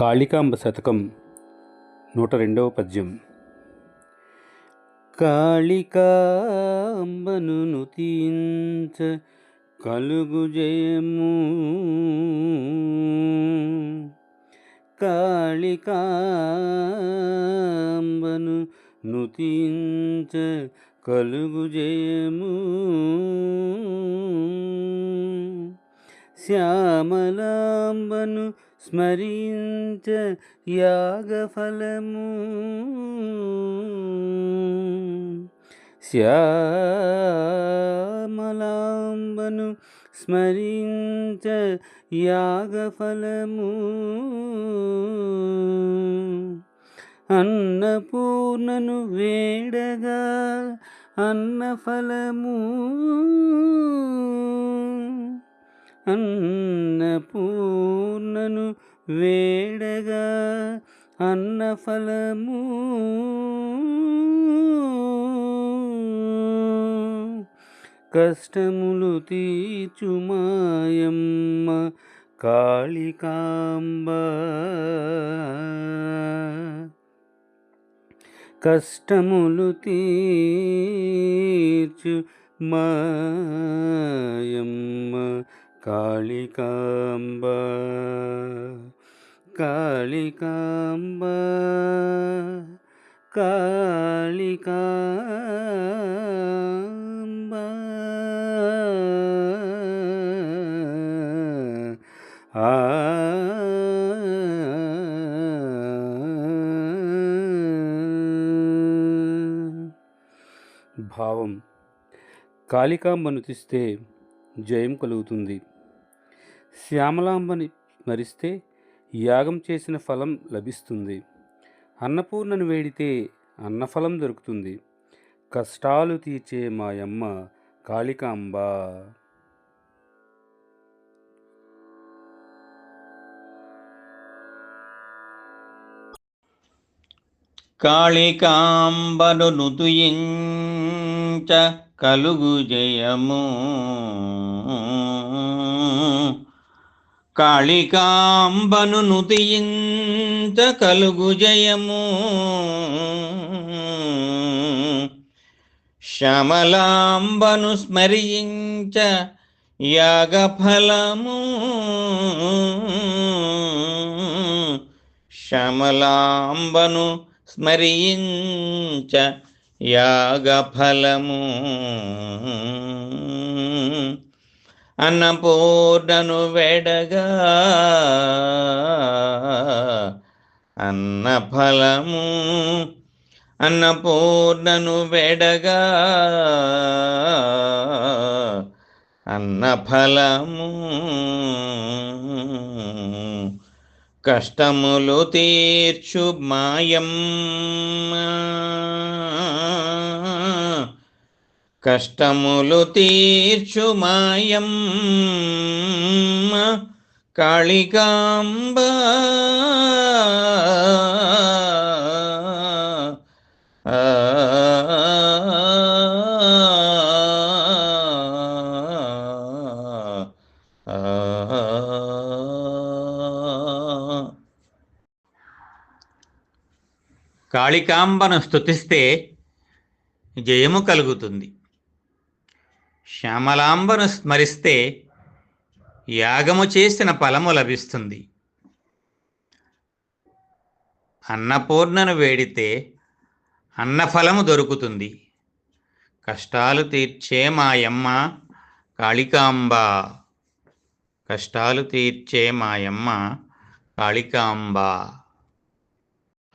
కాళికాంబ శతకం నూట రెండవ పద్యం. కాళికాంబను నుతించ కలుగు జయము. కాళికాంబను నుతించ కలుగు జయము. శ్యామలాంబను స్మరించ యాగఫలము. శ్యామలాంబను స్మరించ యాగఫలము. అన్నపూర్ణను వేడగా అన్నఫలము. అన్నపూర్ణను వేడగా అన్నఫలము కష్టములు తీర్చుమాయమ్మ కాళికాంబ. కష్టములు తీర్చు మాయమ్మ కాళికాంబ కాళికాంబ కాళికాంబ. ఆ. భావం. కాళికాంబను తీస్తే జయం కలుగుతుంది. శ్యామలాంబని స్మరిస్తే యాగం చేసిన ఫలం లభిస్తుంది. అన్నపూర్ణను వేడితే అన్నఫలం దొరుకుతుంది. కష్టాలు తీర్చే మాయమ్మ కాళికాంబ. కాళికాంబను నుతుయించ కలుగు జయము. కాళికాంబను నుతియించ కలుగు జయము. శమలాంబను స్మరించ యాగఫలము. శమలాంబను స్మరించ యాగఫలము. అన్నపూర్ణను వెడగా అన్న ఫలము అన్న అన్నపూర్ణను వెడగా అన్న ఫలము కష్టములు తీర్చు మాయం కష్టములు తీర్చు మాయం కాళికాంబ. కాళికాంబను స్తుతిస్తే జయము కలుగుతుంది. శ్యామలాంబను స్మరిస్తే యాగము చేసిన ఫలము లభిస్తుంది. అన్నపూర్ణను వేడితే అన్నఫలము దొరుకుతుంది. కష్టాలు తీర్చే మాయమ్మ కాళికాంబ. కష్టాలు తీర్చే మాయమ్మ కాళికాంబ.